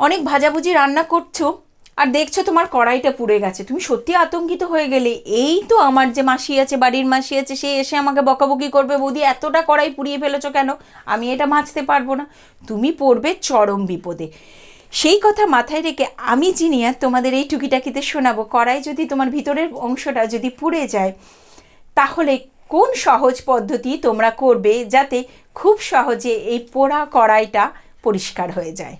অনেক ভাজাভুজি রান্না করছ আর দেখছ তোমার কড়াইটা পুড়ে গেছে। তুমি সত্যি আতঙ্কিত হয়ে গেলে। এই তো আমার যে মাসি আছে, বাড়ির মাসি আছে, সে এসে আমাকে বকাবকি করবে, বৌদি এতটা কড়াই পুড়িয়ে ফেলেছো কেন? আমি এটা মাজতে পারব না। তুমি পড়বে চরম বিপদে। সেই কথা মাথায় রেখে আমি জিনিয়া তোমাদের এই টুকিটাকিতে শোনাবো। কড়াই যদি তোমার ভিতরের অংশটা যদি পুড়ে যায়, তাহলে কোন সহজ পদ্ধতি তোমরা করবে যাতে খুব সহজে এই পোড়া কড়াইটা পরিষ্কার হয়ে যায়?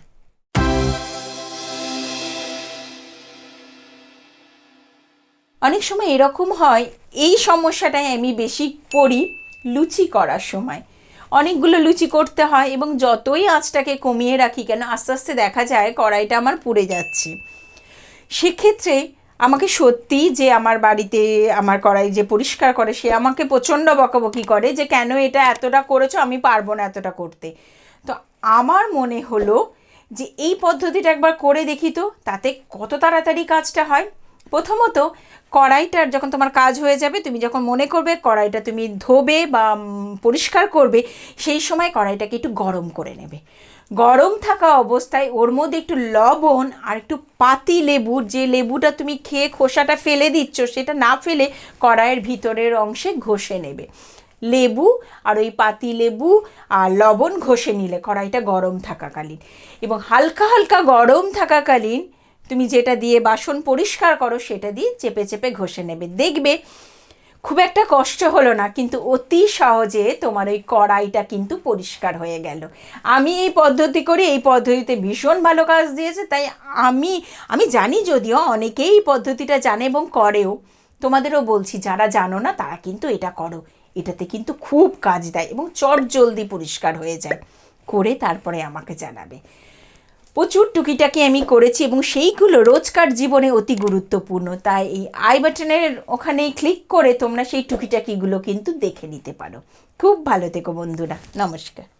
অনেক সময় এরকম হয়, এই সমস্যাটাই আমি বেশি পড়ি লুচি করার সময়। অনেকগুলো লুচি করতে হয় এবং যতই আঁচটাকে কমিয়ে রাখি কেন আস্তে আস্তে দেখা যায় কড়াইটা আমার পুড়ে যাচ্ছে। সেক্ষেত্রে আমাকে সত্যি যে আমার বাড়িতে আমার কড়াই যে পরিষ্কার করে, সে আমাকে প্রচণ্ড বকাবকি করে যে কেন এটা এতটা করেছ, আমি পারব না এতটা করতে। তো আমার মনে হলো যে এই পদ্ধতিটা একবার করে দেখি তো, তাতে কত তাড়াতাড়ি কাজটা হয়। প্রথমত, কড়াইটার যখন তোমার কাজ হয়ে যাবে, তুমি যখন মনে করবে কড়াইটা তুমি ধোবে বা পরিষ্কার করবে, সেই সময় কড়াইটাকে একটু গরম করে নেবে। গরম থাকা অবস্থায় ওর মধ্যে একটু লবণ আর একটু পাতি লেবুর যে লেবুটা তুমি খেয়ে খোসাটা ফেলে দিচ্ছ, সেটা না ফেলে কড়াইয়ের ভিতরের অংশে ঘষে নেবে। লেবু আর ওই পাতি লেবু আর লবণ ঘষে নিলে কড়াইটা গরম থাকাকালীন। এবং হালকা হালকা গরম থাকাকালীন তুমি যেটা দিয়ে বাসন পরিষ্কার করো, সেটা দিয়ে চেপে চেপে ঘষে নেবে। দেখবে, খুব একটা কষ্ট হলো না, কিন্তু অতি সহজে তোমার ওই কড়াইটা কিন্তু পরিষ্কার হয়ে গেল। আমি এই পদ্ধতি করি, এই পদ্ধতিতে ভীষণ ভালো কাজ দিয়েছে, তাই আমি আমি জানি যদিও অনেকেই এই পদ্ধতিটা জানে এবং করেও, তোমাদেরও বলছি, যারা জানো না, তারা কিন্তু এটা করো। এটাতে কিন্তু খুব কাজ দেয় এবং চট জলদি পরিষ্কার হয়ে যায়। করে তারপরে আমাকে জানাবে। প্রচুর টুকিটাকি আমি করেছি এবং সেইগুলো রোজকার জীবনে অতি গুরুত্বপূর্ণ। তাই এই আই বাটনের ওখানে ক্লিক করে তোমরা সেই টুকিটাকিগুলো কিন্তু দেখে নিতে পারো। খুব ভালো থেকো বন্ধুরা। নমস্কার।